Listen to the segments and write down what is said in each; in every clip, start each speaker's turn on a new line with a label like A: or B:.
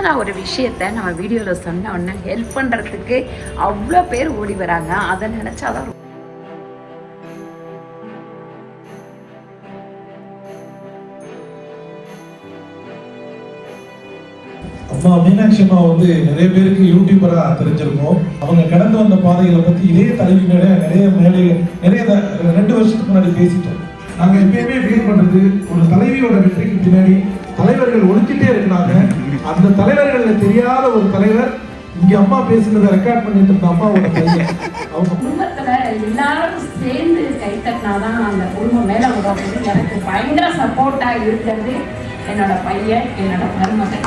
A: சின்னதாக ஒரு விஷயத்த நம்ம வீடியோவில் சொன்ன உடனே ஹெல்ப் பண்ணுறதுக்கு அவ்வளோ பேர் ஓடி வராங்க. அதை நினச்சாதான் ரொம்ப
B: அம்மா மீனாட்சி அம்மா வந்து நிறைய பேருக்கு யூடியூபரா தெரிஞ்சிருக்கும். அவங்க கடந்து வந்த பாதைகளை பத்தி இதே தலைவி நிறைய மேலே நிறைய ரெண்டு வருஷத்துக்கு முன்னாடி பேசிட்டோம். நாங்க எப்பயுமே ஃபீல் பண்றது ஒரு தலைவியோட வெற்றிக்கு பின்னாடி தலைவர்கள் ஒழிச்சிட்டே இருக்கிறாங்க அந்த தலைவர்கள் தெரியாத ஒரு தலைவர் இங்க அம்மா பேசுனதை ரெக்கார்ட் பண்ணிட்டு இருந்த அம்மாவோட பையன். அவங்க
A: குடும்பத்துல எல்லாரும் சேர்ந்து கை தட்டினாதான் அந்த குடும்பம் மேல வரும் எனக்கு பயங்கர சப்போர்ட்டா இருக்கிறது என்னோட பையன் என்னோட மருமகன்.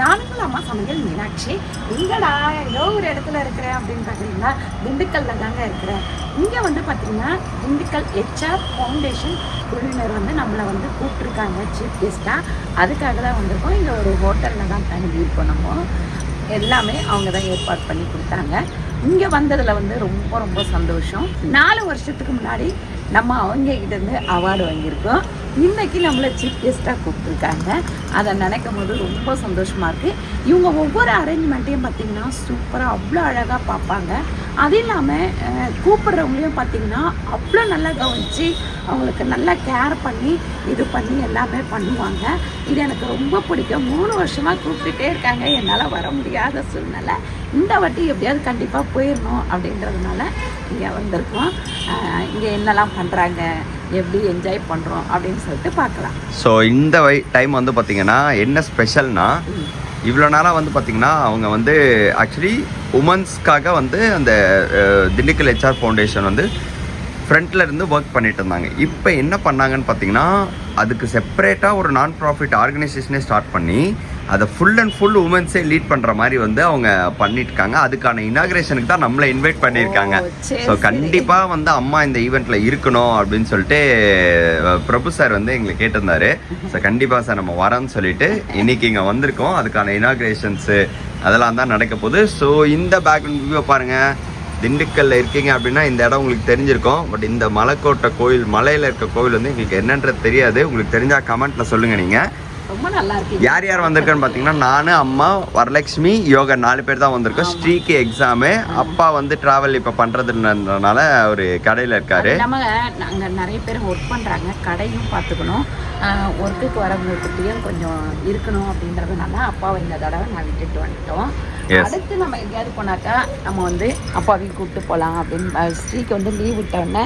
A: நானும் அம்மா சமையல் மீனாட்சி. எங்கடா ஏதோ ஒரு இடத்துல இருக்கிறேன் அப்படின்னு பார்த்தீங்கன்னா திண்டுக்கல்ல தாங்க இருக்கிறேன். இங்கே வந்து பார்த்தீங்கன்னா திண்டுக்கல் ஹெச்ஆர் ஃபவுண்டேஷன் குழுவினர் வந்து நம்மளை வந்து கூப்பிட்ருக்காங்க சீஃப் கெஸ்ட்டாக அதுக்காக தான் வந்திருக்கோம். இங்கே ஒரு ஹோட்டலில் தான் தங்கியிருக்கோம் நம்ம. எல்லாமே அவங்க தான் ஏற்பாடு பண்ணி கொடுத்தாங்க. இங்கே வந்ததில் வந்து ரொம்ப ரொம்ப சந்தோஷம். நாலு வருஷத்துக்கு முன்னாடி நம்ம அவங்க அவார்டு வாங்கியிருக்கோம். இன்னைக்கு நம்மளை சீஃப் கெஸ்ட்டாக கூப்பிட்டுருக்காங்க. அதை நினைக்கும் போது ரொம்ப சந்தோஷமாக இருக்குது இவங்க ஒவ்வொரு அரேஞ்ச்மெண்ட்டையும் பார்த்திங்கன்னா சூப்பராக அவ்வளோ அழகாக பார்ப்பாங்க. அது இல்லாமல் கூப்பிட்றவங்களையும் பார்த்தீங்கன்னா அவ்வளோ நல்லா கவனித்து அவங்களுக்கு நல்லா கேர் பண்ணி இது பண்ணி எல்லாமே பண்ணுவாங்க. இது எனக்கு ரொம்ப பிடிக்கும். மூணு வருஷமாக கூப்பிட்டுட்டே இருக்காங்க. என்னால் வர முடியாத சூழ்நிலை. இந்த வாட்டி எப்படியாவது கண்டிப்பாக போயிடணும் அப்படின்றதுனால இங்கே வந்திருக்கோம். இங்கே என்னெல்லாம் பண்ணுறாங்க எப்படி என்ஜாய் பண்ணுறோம் அப்படின்னு சொல்லிட்டு பார்க்கலாம்.
C: ஸோ இந்த வை டைம் வந்து பார்த்தீங்கன்னா என்ன ஸ்பெஷல்னா இவ்வளோ நாளாக வந்து பார்த்தீங்கன்னா அவங்க வந்து ஆக்சுவலி உமன்ஸ்க்காக வந்து அந்த திண்டுக்கல் ஹெச்ஆர் ஃபவுண்டேஷன் வந்து ஃப்ரண்ட்ல இருந்து ஒர்க் பண்ணிட்டு இருந்தாங்க. இப்போ என்ன பண்ணாங்கன்னு பார்த்தீங்கன்னா அதுக்கு செப்பரேட்டாக ஒரு நான் ப்ராஃபிட் ஆர்கனைசேஷனே ஸ்டார்ட் பண்ணி அதை ஃபுல் அண்ட் ஃபுல் உமன்ஸே லீட் பண்ணுற மாதிரி வந்து அவங்க பண்ணிட்டு இருக்காங்க அதுக்கான இனாகிரேஷனுக்கு தான் நம்மளை இன்வைட் பண்ணியிருக்காங்க. ஸோ. கண்டிப்பாக வந்து அம்மா இந்த ஈவெண்ட்டில் இருக்கணும் அப்படின்னு சொல்லிட்டு பிரபு சார் வந்து எங்களை கேட்டிருந்தாரு. ஸோ கண்டிப்பாக சார் நம்ம வரோன்னு சொல்லிட்டு இன்னைக்கு இங்கே வந்திருக்கோம். அதுக்கான இனாகிரேஷன்ஸு அதெல்லாம் தான் நடக்க போகுது. ஸோ இந்த பேக்ரவுண்ட் வியூவை பாருங்கள் திண்டுக்கல்ல இருக்கீங்க அப்படின்னா இந்த இடம் உங்களுக்கு தெரிஞ்சிருக்கும். பட் இந்த மலைக்கோட்டை கோயில் மலையில் இருக்க கோயில் வந்து எங்களுக்கு என்னன்றது தெரியாது. உங்களுக்கு தெரிஞ்சால் கமெண்ட்டில் சொல்லுங்கள் நீங்கள்
A: ரொம்ப நல்லா இருக்கு
C: யார் யார் வந்திருக்கேன்னு பார்த்தீங்கன்னா நான் அம்மா வரலட்சுமி யோகா நாலு பேர் தான் வந்திருக்கோம். ஸ்ரீக்கு எக்ஸாமு அப்பா வந்து ட்ராவல் இப்போ பண்ணுறதுன்றதுனால ஒரு கடையில் இருக்காரு.
A: நம்ம நாங்கள் நிறைய பேர் ஒர்க் பண்ணுறாங்க கடையும் பார்த்துக்கணும். ஒர்க்குக்கு வரவங்ககிட்டயும் கொஞ்சம் இருக்கணும் அப்படின்றதுனால அப்பாவை இந்த தடவை நான் விட்டுட்டு வந்துட்டோம். அடுத்து நம்ம எங்கேயாவது போனாக்கா நம்ம வந்து அப்பாவையும் கூப்பிட்டு போகலாம் அப்படின்னு ஸ்ரீக்கு வந்து லீவ் விட்டோடனே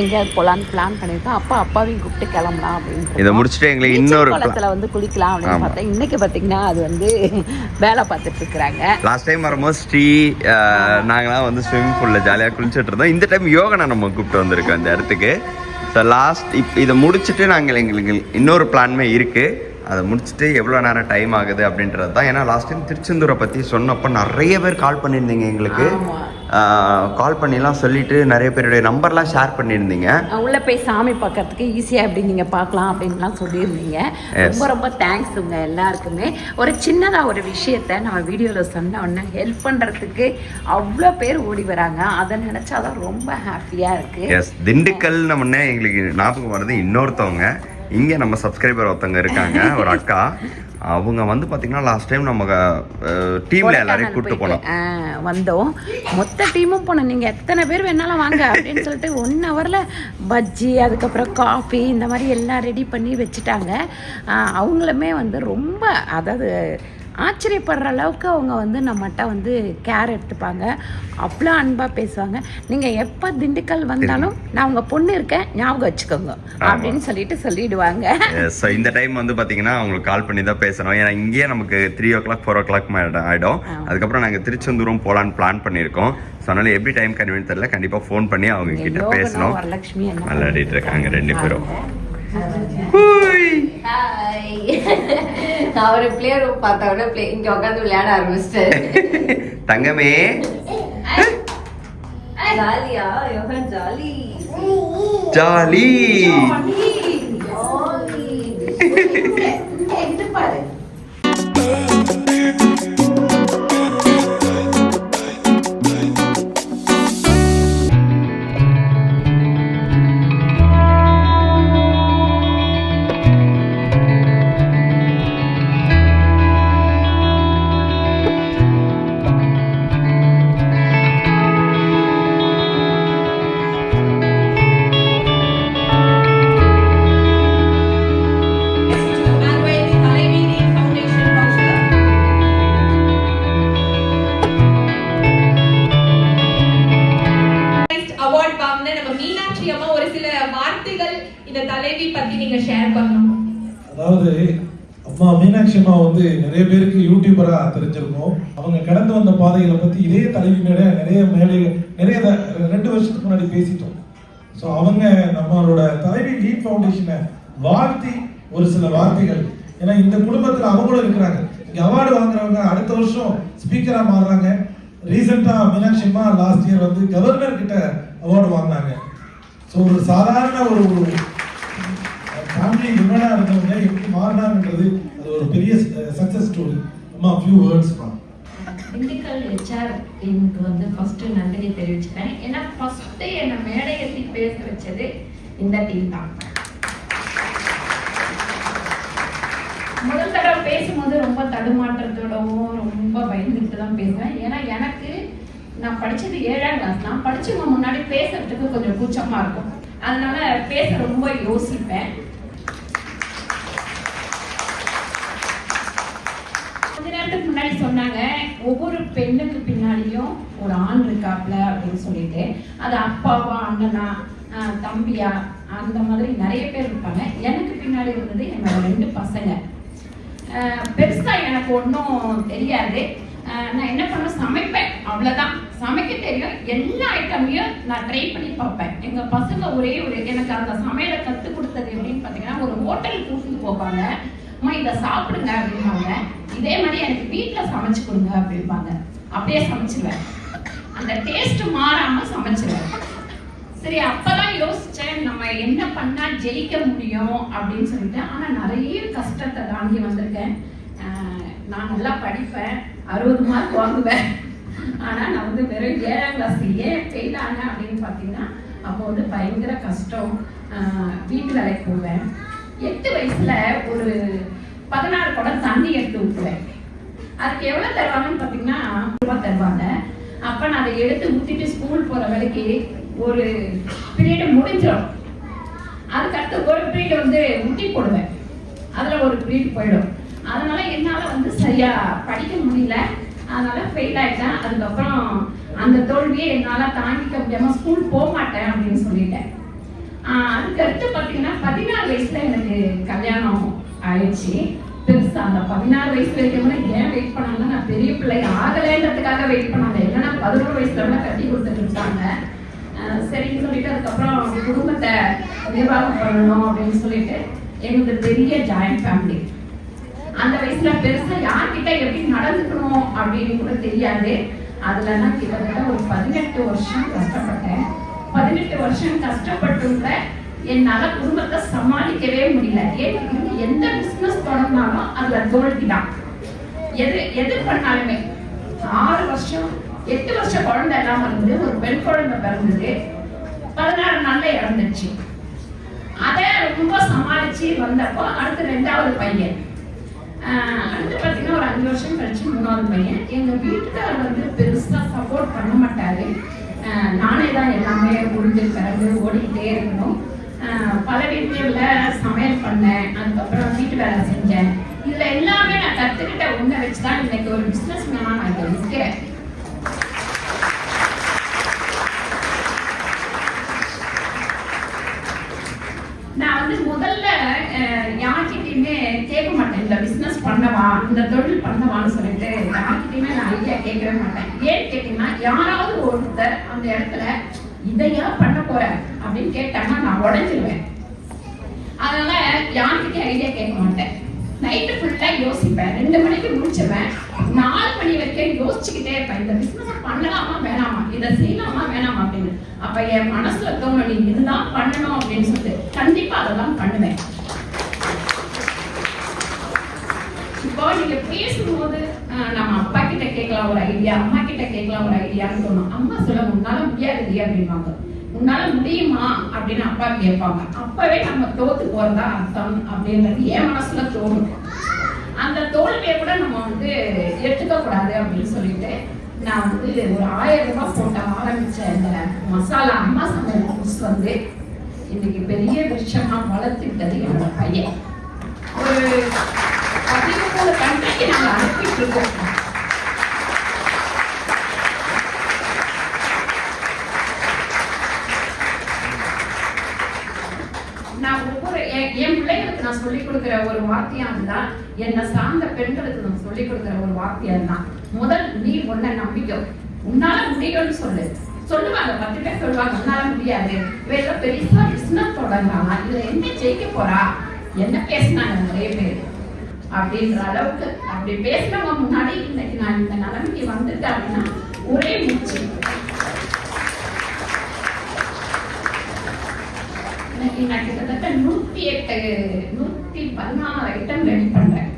A: எங்கேயாவது போகலான்னு பிளான் பண்ணியிருக்கோம். அப்பா அப்பாவையும் கூப்பிட்டு கிளம்பலாம் அப்படின்னு
C: இதை முடிச்சுட்டு எங்களுக்கு இன்னொரு
A: குளத்துல வந்து குளிக்கலாம் அப்படின்னு
C: ஆமா.
A: பார்த்தேன் இன்னைக்கு பார்த்தீங்கன்னா அது வந்து வேலை பார்த்துட்டு இருக்கிறாங்க.
C: லாஸ்ட் டைம் வரும்போது ஸ்ரீ நாங்களாம் வந்து ஸ்விம்மிங் பூலில் ஜாலியாக குளிச்சுட்டு இருந்தோம். இந்த டைம் யோகனை நம்ம கூப்பிட்டு வந்திருக்கோம் இந்த இடத்துக்கு. ஸோ லாஸ்ட் இப் இதை முடிச்சுட்டு நாங்கள் எங்களுக்கு இன்னொரு பிளான்மே இருக்குது அதை முடிச்சுட்டு எவ்வளோ நேரம் டைம் ஆகுது அப்படின்றது தான். ஏன்னா லாஸ்ட் டைம் திருச்செந்தூரை பற்றி சொன்னப்போ நிறைய பேர் கால் பண்ணியிருந்தீங்க எங்களுக்கு. கால் பண்ணிலாம் சொல்லிட்டு நிறைய பேருடைய நம்பர்லாம் ஷேர் பண்ணியிருந்தீங்க.
A: உள்ள போய் சாமி பார்க்கறதுக்கு ஈஸியாக எப்படி நீங்கள் பார்க்கலாம் அப்படின்லாம் சொல்லியிருந்தீங்க. ரொம்ப ரொம்ப தேங்க்ஸ் உங்க எல்லாருக்குமே. ஒரு சின்னதாக ஒரு விஷயத்த நம்ம வீடியோவில் சொன்ன உடனே ஹெல்ப் பண்ணுறதுக்கு அவ்வளோ பேர் ஓடி வராங்க. அதை நினச்சாதான் ரொம்ப ஹாப்பியாக இருக்குது
C: எஸ் திண்டுக்கல் நம்மனே எங்களுக்கு ஞாபகம் வருது இன்னொருத்தவங்க. இங்கே நம்ம சப்ஸ்கிரைபர் ஒருத்தவங்க இருக்காங்க ஒரு அக்கா. அவங்க வந்து பார்த்தீங்கன்னா லாஸ்ட் டைம் நம்ம டீமில் எல்லாரையும் கூப்பிட்டு போனோம்.
A: வந்தோம். மொத்த டீமும் போனோம். நீங்கள் எத்தனை பேர் வேணாலும் வாங்க அப்படின்னு சொல்லிட்டு ஒன் ஹவரில் பஜ்ஜி அதுக்கப்புறம் காஃபி இந்த மாதிரி எல்லாம் ரெடி பண்ணி வச்சுட்டாங்க. அவங்களுமே வந்து ரொம்ப அதாவது ஆச்சரியப்படுற அளவுக்கு அவங்க வந்து நம்மகிட்ட வந்து கேர் எடுத்துப்பாங்க. அவ்வளோ அன்பாக பேசுவாங்க. நீங்கள் எப்போ திண்டுக்கல் வந்தாலும் நான் உங்கள் பொண்ணு இருக்கேன் ஞாபகம் வச்சுக்கோங்க. அப்படின்னு சொல்லிட்டு சொல்லிடுவாங்க.
C: ஸோ இந்த டைம் வந்து பார்த்தீங்கன்னா அவங்களுக்கு கால் பண்ணி தான் பேசணும். ஏன்னா இங்கேயே நமக்கு three o'clock four o'clock ஆகிடும் அதுக்கப்புறம் நாங்கள் திருச்செந்தூரும் போகலான்னு பிளான் பண்ணியிருக்கோம். ஸோ அதனால எப்படி டைம் கன்வீன் தெரியல கண்டிப்பாக ஃபோன் பண்ணி அவங்க கிட்ட பேசணும். விளையாடிட்டு இருக்காங்க ரெண்டு பேரும்.
D: அவரு பிளே ரூம் பார்த்த உடனே play- இங்க உட்காந்து விளையாட ஆரம்பிச்சிட்டாரு.
C: தங்கமே.
D: ஜாலியா? ஜாலி.
C: ஜாலி.
E: நீங்க ஷேர் பண்ணணும்.
B: அதாவது அம்மா மீனாட்சி அம்மா வந்து நிறைய பேருக்கு யூடியூபரா தெரிஞ்சிருக்கும். அவங்க கடந்து வந்த பாதைகளை பத்தி இதே தலைவி மேலே நிறைய மேலே நிறைய த- ரெண்டு வருஷத்துக்கு முன்னாடி பேசிட்டோம். ஸோ அவங்க நம்மளோட தலைவி லீட் ஃபவுண்டேஷனை வாழ்த்தி ஒரு சில வார்த்தைகள். ஏன்னா இந்த குடும்பத்தில் அவங்களும் இருக்கிறாங்க. இங்கே அவார்டு வாங்குறவங்க அடுத்த வருஷம் ஸ்பீக்கராக மாறுறாங்க. ரீசெண்டாக மீனாட்சி அம்மா லாஸ்ட் இயர் வந்து கவர்னர் கிட்ட அவார்டு வாங்கினாங்க. ஸோ ஒரு சாதாரண ஒரு ஃபேமிலி விமனா இருந்தவங்க எப்படி மாறினாங்கன்றது அது ஒரு பெரிய சக்ஸஸ் ஸ்டோரி அம்மா ஃபியூ வேர்ட்ஸ்
A: திண்டுக்கல் ஹெச்ஆர் எனக்கு வந்து ஃபர்ஸ்ட் நன்றி தெரிவிச்சுக்கிறேன். ஏன்னா ஃபர்ஸ்ட் என்னை மேடை ஏற்றி பேச வச்சது இந்த டீம் தான். முதல் தடவை பேசும்போது ரொம்ப தடுமாற்றத்தோடவும் ரொம்ப பயந்துட்டு தான் பேசுவேன். ஏன்னா எனக்கு நான் படிச்சது ஏழாம் கிளாஸ் நான் படிச்சவங்க முன்னாடி பேசுறதுக்கு கொஞ்சம் கூச்சமா இருக்கும். அதனால பேச ரொம்ப யோசிப்பேன். கொஞ்ச முன்னாடி சொன்னாங்க ஒவ்வொரு பெண்ணுக்கு பின்னாடியும் ஒரு ஆண் இருக்காப்ல அப்படின்னு சொல்லிட்டு. அது அப்பாவா அண்ணனா தம்பியா அந்த மாதிரி நிறைய பேர் இருப்பாங்க. எனக்கு பின்னாடி இருந்தது என்னோட ரெண்டு பசங்க. பெருசா எனக்கு ஒன்றும் தெரியாது. ஆஹ் நான் என்ன பண்ண சமைப்பேன். அவ்வளவுதான். சமைக்க தெரியும். எல்லா ஐட்டமையும் நான் ட்ரை பண்ணி பார்ப்பேன். எங்க பசங்க ஒரே ஒரு எனக்கு அந்த சமையலை கற்றுக் கொடுத்தது எப்படின்னு பார்த்தீங்கன்னா ஒரு ஹோட்டல் கூட்டிட்டு போவாங்க. அம்மா இதை சாப்பிடுங்க அப்படிம்பாங்க. இதே மாதிரி எனக்கு வீட்டில் சமைச்சு கொடுங்க அப்படிம்பாங்க. அப்படியே சமைச்சிருவேன். அந்த டேஸ்ட் மாறாம சமைச்சிருவேன். சரி அப்பதான் யோசிச்சேன் நம்ம என்ன பண்ணா ஜெயிக்க முடியும் அப்படின்னு சொல்லிட்டு. ஆனா நிறைய கஷ்டத்தை தாண்டி வந்திருக்கேன். நான் நல்லா படிப்பேன் அறுபது மார்க் வாங்குவேன். ஆனா நான் வந்து வெறும் ஏழாம் கிளாஸ் ஏன் ஃபெயில் ஆனேன் அப்படின்னு பார்த்தீங்கன்னா அப்போ வந்து பயங்கர கஷ்டம். வீட்டு வேலைக்கு போவேன். எட்டு வயசுல ஒரு பதினாறு குடம் தண்ணி எடுத்து ஊற்றுவேன் அதுக்கு எவ்வளவு தருவாங்கன்னு பார்த்தீங்கன்னா ரூபாய் தருவாங்க. அப்ப நான் அதை எடுத்து ஊத்திட்டு ஸ்கூல் போற வரைக்கு ஒரு பீரியட் முடிஞ்சிடும் அதுக்கடுத்து ஒரு பீரியட் வந்து ஊட்டி போடுவேன். அதுல ஒரு பீரியட் போயிடும். அதனால என்னால வந்து சரியா படிக்க முடியல. அதனால ஃபெயில் ஆயிட்டேன். அதுக்கப்புறம் அந்த தோல்வியை என்னால தாங்கிக்க முடியாம ஸ்கூல் போக மாட்டேன் அப்படின்னு சொல்லிட்டேன். அதுக்கடுத்து பார்த்தீங்கன்னா பதினாறு வயசுல எனக்கு கல்யாணம் ஆயிடுச்சு. பெருசா அந்த பதினாறு வயசு வரைக்கும் ஏன் வெயிட் பண்ணாங்கன்னா நான் பெரிய பிள்ளை ஆகலைன்றதுக்காக வெயிட் பண்ணாங்க இல்லைன்னா பதினோரு வயசுல கூட கட்டி கொடுத்துட்டு சரின்னு சொல்லிட்டு அதுக்கப்புறம் குடும்பத்தை நிர்வாகம் பண்ணணும் அப்படின்னு சொல்லிட்டு எங்களுக்கு பெரிய ஜாயிண்ட் ஃபேமிலி அந்த வயசுல பெருசா யார்கிட்ட எப்படி நடந்துக்கணும் அப்படின்னு கூட தெரியாது. அதுல நான் கிட்டத்தட்ட ஒரு பதினெட்டு வருஷம் கஷ்டப்பட்டேன். பதினெட்டு வருஷம் கஷ்டப்பட்டு கூட என்னால குடும்பத்தை சமாளிக்கவே முடியல. ஏன் எந்த பிசினஸ் தொடங்கினாலும் அதுல தோல்வி தான். எது எது பண்ணாலுமே ஆறு வருஷம் எட்டு வருஷம் குழந்தை எல்லாம் இருந்து ஒரு பெண் குழந்தை பிறந்தது. பதினாறு நாள்ல இறந்துச்சு அதை ரொம்ப சமாளிச்சு வந்தப்போ அடுத்து ரெண்டாவது பையன். அடுத்து பார்த்தீங்கன்னா ஒரு அஞ்சு வருஷம் கழிச்சு மூணாவது பையன். எங்க வீட்டுக்காரர் வந்து பெருசா சப்போர்ட் பண்ண மாட்டாரு. நானே தான் எல்லாமே முடிஞ்சு பிறந்து ஓடிக்கிட்டே இருக்கணும். பல வீட்டில் சமையல் பண்ணேன் அதுக்கப்புறம் வீட்டு வேலை செஞ்சேன். இதில் எல்லாமே நான் கற்றுக்கிட்ட ஒன்றை வச்சு தான் இன்னைக்கு ஒரு பிஸ்னஸ் மேனாக நான் இங்க நிற்கிறேன் நான் வந்து முதல்ல அஹ், கேட்க மாட்டேன் இந்த பிஸ்னஸ் பண்ணவா இந்த தொழில் பண்ணவான்னு சொல்லிட்டு யார்கிட்டயுமே நான் ஐடியா கேட்கவே மாட்டேன். ஏன் கேட்டீங்கன்னா யாராவது அந்த இடத்துல இதையா பண்ண போற? அப்படின்னு கேட்டாங்கன்னா நான் உடஞ்சிருவேன். அதனால யார்கிட்டயும் ஐடியா கேட்க மாட்டேன். நைட்டு ஃபுல்லா யோசிப்பேன் யோசிப்பேன். ரெண்டு மணிக்கு முடிச்சிருவேன். நாலு மணி வரைக்கும் யோசிச்சுக்கிட்டே இருப்பேன். இந்த பிசினஸ் பண்ணலாமா வேணாமா? இதை செய்யலாமா வேணாமா? அப்படின்னு. அப்ப என் மனசுல தோணும் நீ இதுதான் பண்ணணும் அப்படின்னு சொல்லிட்டு கண்டிப்பா அதை தான் பண்ணுவேன். இப்போ நீங்க பேசும்போது நம்ம அப்பா கிட்ட கேட்கலாம் ஒரு ஐடியா அம்மா கிட்ட கேட்கலாம் ஒரு ஐடியான்னு தோணும் அம்மா சொல்ல உன்னால முடியாது அப்படிம்பாங்க. உன்னால முடியுமா? அப்படின்னு அப்பா கேட்பாங்க. அப்பவே நம்ம தோத்து போறதா அர்த்தம் அப்படின்றது என் மனசுல தோணும். அந்த தோல்வியை கூட நம்ம வந்து எடுத்துக்க கூடாது அப்படின்னு சொல்லிட்டு நான் வந்து ஒரு ஆயிரம் ரூபாய் போட்ட ஆரம்பிச்ச இந்த மசாலா அம்மா சமையல் கோர்ஸ் வந்து இன்னைக்கு பெரிய விஷயமா வளர்த்துக்கிட்டது என்னோட பையன். ஒரு பதிமூணு கண்ட்ரிக்கு நாங்க அனுப்பிட்டு இருக்கோம் நான் ஒவ்வொரு என் என் பிள்ளைகளுக்கு நான் சொல்லிக் கொடுக்கிற ஒரு வார்த்தையா அதுதான் என்னை சார்ந்த பெண்களுக்கு நான் சொல்லிக் கொடுக்கிற ஒரு வார்த்தையா தான் முதல் நீ உன்னை நம்பிக்கை. உன்னால முடியும்னு சொல்லு. சொல்லுவாங்க பத்து பேர் சொல்லுவாங்க உன்னால முடியாது. வேற பெருசா பிசினஸ் தொடங்கலாம் இதுல என்ன ஜெயிக்க போறா? என்ன பேசினாங்க நிறைய பேர். அப்படின்ற அளவுக்கு அப்படி பேசுறவங்க முன்னாடி இன்னைக்கு நான் இந்த நிலைமைக்கு வந்துட்டேன் அப்படின்னா ஒரே மூச்சு. இன்னைக்கு நான் கிட்டத்தட்ட நூத்தி எட்டு நூத்தி பதினாறு ஐட்டம் ரெடி பண்றேன்.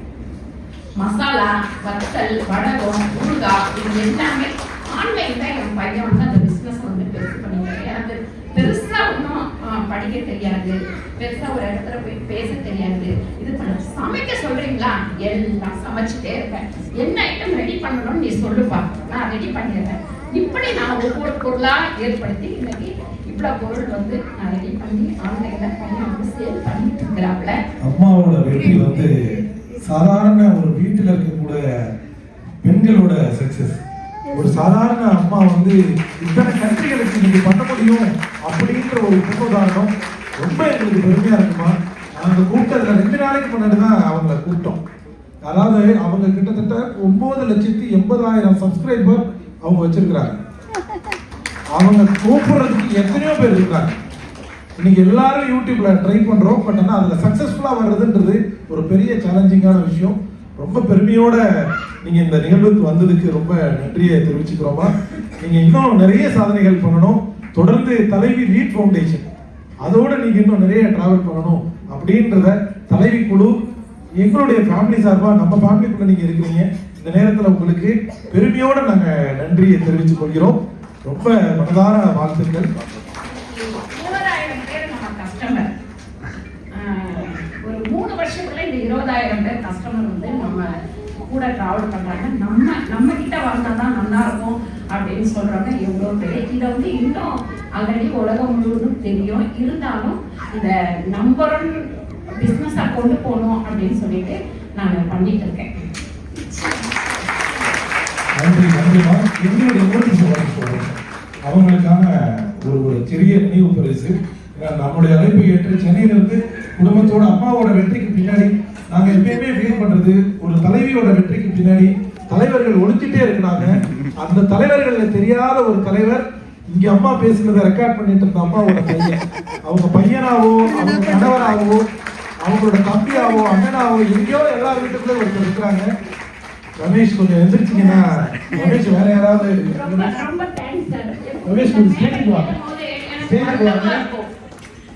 A: மசாலா வத்தல் வடகம் ஊறுகாய் இது எல்லாமே தான் என் பையன் வந்து அந்த பிசினஸ் வந்து பெருசு பண்ணிடுறேன் எனக்கு பெருசா ஒன்றும் படிக்க தெரியாது. பெருசா ஒரு இடத்துல போய் பேச தெரியாது. இது பண்ண சமைக்க சொல்றீங்களா? எல்லாம் சமைச்சுட்டே இருப்பேன். என்ன ஐட்டம் ரெடி பண்ணணும்னு நீ சொல்லுப்பா. நான் ரெடி பண்ணிடுறேன். இப்படி நான் ஒவ்வொரு பொருளா ஏற்படுத்தி இன்னைக்கு இவ்வளவு பொருள் வந்து நான் ரெடி பண்ணி ஆன்லைன்ல பையன் வந்து சேல் பண்ணிட்டு இருக்கிறாப்ல.
B: அம்மாவோட வெற்றி வந்து சாதாரண ஒரு வீட்டில் இருக்கக்கூடிய பெண்களோட சக்சஸ் ஒரு சாதாரண அம்மா வந்து இத்தனை கண்ட்ரிகளுக்கு நீங்க பண்ண முடியும் அப்படின்ற ஒரு முன்னுதாரணம் ரொம்ப எங்களுக்கு பெருமையா இருக்குமா? நாங்க கூப்பிட்டதில் ரெண்டு நாளைக்கு முன்னாடி தான் அவங்கள கூப்பிட்டோம். அதாவது அவங்க கிட்டத்தட்ட ஒன்பது லட்சத்தி எண்பதாயிரம் சப்ஸ்கிரைபர் அவங்க வச்சிருக்கிறாங்க. அவங்க கூப்பிடுறதுக்கு எத்தனையோ பேர் இருக்காங்க. இன்னைக்கு எல்லாரும் யூடியூப்ல ட்ரை பண்றோம் பட் ஆனால் அதுல சக்சஸ்ஃபுல்லா வர்றதுன்றது ஒரு பெரிய சேலஞ்சிங்கான விஷயம். ரொம்ப பெருமையோட நீங்க இந்த நிகழ்வுக்கு வந்ததுக்கு ரொம்ப நன்றியை தெரிவிச்சுக்கிறோமா? நீங்க இன்னும் நிறைய சாதனைகள் பண்ணணும். தொடர்ந்து தலைவி லீட் ஃபவுண்டேஷன். அதோட நீங்க இன்னும் நிறைய டிராவல் பண்ணணும் அப்படின்றத தலைவி குழு எங்களுடைய ஃபேமிலி சார்பா நம்ம ஃபேமிலிக்குள்ள நீங்க இருக்கிறீங்க. இந்த நேரத்துல உங்களுக்கு பெருமையோட நாங்க நன்றியை தெரிவித்துக் கொள்கிறோம். ரொம்ப மனதார வாழ்த்துக்கள்
A: இருபதாயிரம் பேர் நம்ம கஸ்டமர் ஒரு மூணு வருஷத்துல இந்த இருபதாயிரம் பேர் கஸ்டமர் வந்து நம்ம கூட ட்ராவல் பண்ணுறாங்க நம்ம நம்ம கிட்ட வந்தால் தான் நல்லா இருக்கும் அப்படின்னு சொல்கிறாங்க எவ்வளோ பேர்? இதை வந்து இன்னும் ஆல்ரெடி உலகம் முழுவதும் தெரியும். இருந்தாலும் இந்த நம்பர் பிஸ்னஸாக கொண்டு போகணும் அப்படின்னு சொல்லிட்டு நான் பண்ணிட்டு இருக்கேன்.
B: நன்றி நன்றிமா எங்களுடைய அவங்களுக்கான ஒரு ஒரு சிறிய நினைவு பரிசு. ஏன்னா நம்முடைய அழைப்பை ஏற்று சென்னையிலிருந்து குடும்பத்தோட அம்மாவோட வெற்றிக்கு பின்னாடி நாங்க எப்பயுமே ஃபீல் பண்றது ஒரு தலைவியோட வெற்றிக்கு பின்னாடி தலைவர்கள் ஒழிச்சிட்டே இருக்கிறாங்க. அந்த தலைவர்கள் தெரியாத ஒரு தலைவர் இங்க அம்மா பேசுனதை ரெக்கார்ட் பண்ணிட்டு இருந்த அம்மாவோட பையன். அவங்க பையனாவோ அவங்க கணவராவோ அவங்களோட தம்பியாவோ அண்ணனாவோ எங்கேயோ எல்லா வீட்டுக்குள்ள ஒருத்தர் இருக்கிறாங்க. ரமேஷ் கொஞ்சம் எந்திரிச்சிங்கன்னா ரமேஷ் வேற யாராவது ரமேஷ் கொஞ்சம் ஸ்டேஜுக்கு வாங்க ஸ்டேஜுக்கு வாங்க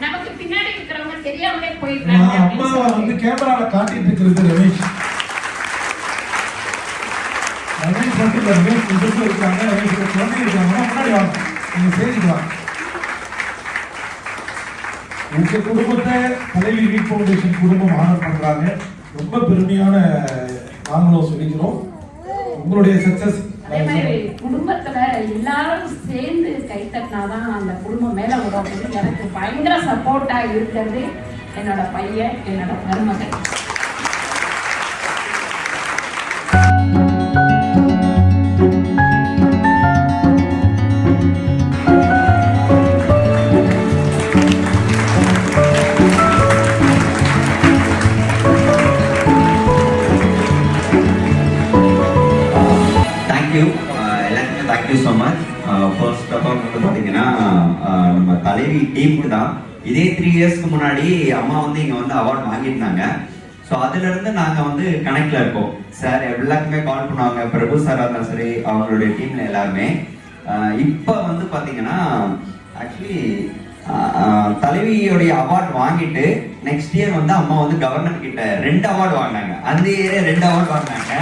A: நமக்கு பின்னாடி இருக்கிறவங்க தெரியாமலே போயிடுறாங்க
B: நான் அம்மாவை வந்து கேமரால காட்டிட்டு இருக்கிறது ரமேஷ். ரமேஷ் இல்ல, ரமேஷ் புதுசு இருக்காங்க. ரமேஷ் குழந்தை இருக்காங்க. முன்னாடி வாங்க. நீங்க வாங்க. உங்க குடும்பத்தை தலைவி வீட் ஃபவுண்டேஷன் குடும்பம் ஆனர் பண்றாங்க. ரொம்ப பெருமையான நாங்களும் சொல்லிக்கிறோம். உங்களுடைய சக்சஸ்
A: அதே மாதிரி குடும்பத்துல எல்லாரும் சேர்ந்து கை தட்டினாதான் அந்த குடும்பம் மேல வரும் எனக்கு பயங்கர சப்போர்ட்டா இருக்கிறது. என்னோட பையன் என்னோட மருமகன்.
C: Thank you thank you so much first of all வந்து பார்த்தீங்கன்னா uh, நம்ம தலைவி டீமுக்கு தான். இதே த்ரீ இயர்ஸ்க்கு முன்னாடி அம்மா வந்து இங்கே வந்து அவார்ட் வாங்கியிருந்தாங்க. ஸோ அதுலேருந்து நாங்கள் வந்து கனெக்டில் இருக்கோம். சார் எல்லாருக்குமே கால் பண்ணுவாங்க. பிரபு சாராக இருந்தாலும் சரி அவங்களுடைய டீமில் எல்லாருமே. இப்போ வந்து பார்த்தீங்கன்னா ஆக்சுவலி தலைவியோடைய அவார்ட் வாங்கிட்டு நெக்ஸ்ட் இயர் வந்து அம்மா வந்து கவர்னர் கிட்ட ரெண்டு அவார்டு வாங்கினாங்க. அந்த இயரே ரெண்டு அவார்டு வாங்கினாங்க.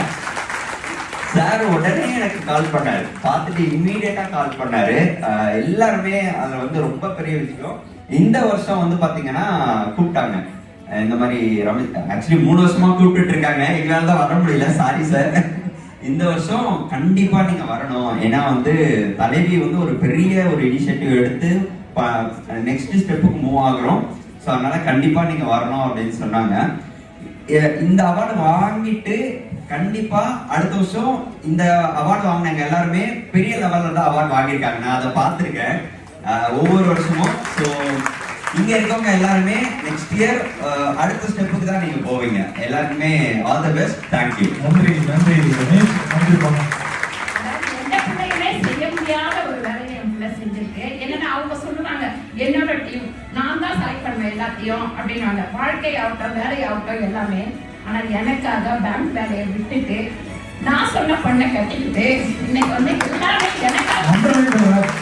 C: சார் உடனே எனக்கு கால் பண்ணாரு. பார்த்துட்டு இம்மீடியட்டா கால் பண்ணாரு. எல்லாருமே அதுல வந்து ரொம்ப பெரிய விஷயம். இந்த வருஷம் வந்து பார்த்தீங்கன்னா கூப்பிட்டாங்க. இந்த மாதிரி ரமேஷ் ஆக்சுவலி மூணு வருஷமா கூப்பிட்டு இருக்காங்க. எங்களால் தான் வர முடியல. சாரி சார் இந்த வருஷம் கண்டிப்பா நீங்க வரணும். ஏன்னா வந்து தலைவி வந்து ஒரு பெரிய ஒரு இனிஷியேட்டிவ் எடுத்து நெக்ஸ்ட் ஸ்டெப்புக்கு மூவ் ஆகுறோம். ஸோ அதனால கண்டிப்பா நீங்க வரணும் அப்படின்னு சொன்னாங்க. இந்த அவார்டு வாங்கிட்டு கண்டிப்பா அடுத்த வருஷம் இந்த அவார்டு வாங்கினாங்க எல்லாருமே பெரிய லெவல்ல தான் அவார்டு வாங்கியிருக்காங்க. நான் அதை பார்த்துருக்கேன். ஒவ்வொரு வருஷமும். ஸோ இங்க இருக்கவங்க எல்லாருமே நெக்ஸ்ட் இயர் அடுத்த ஸ்டெப்புக்கு தான் நீங்க போவீங்க. எல்லாருக்குமே ஆல் த பெஸ்ட் தேங்க்யூ
B: நன்றி நன்றி
A: சொல்லுவாங்க என்னோட டீம் நான் தான் செலக்ட் பண்ணுவேன் எல்லாத்தையும் அப்படின்னாங்க வாழ்க்கை ஆகட்டும் வேலை ஆகட்டும் எல்லாமே. ஆனா எனக்காக பேங்க் வேலையை விட்டுட்டு நான் சொன்ன பொண்ணை கட்டிக்கிட்டு இன்னைக்கு வந்து எல்லாமே எனக்காக
B: நன்றி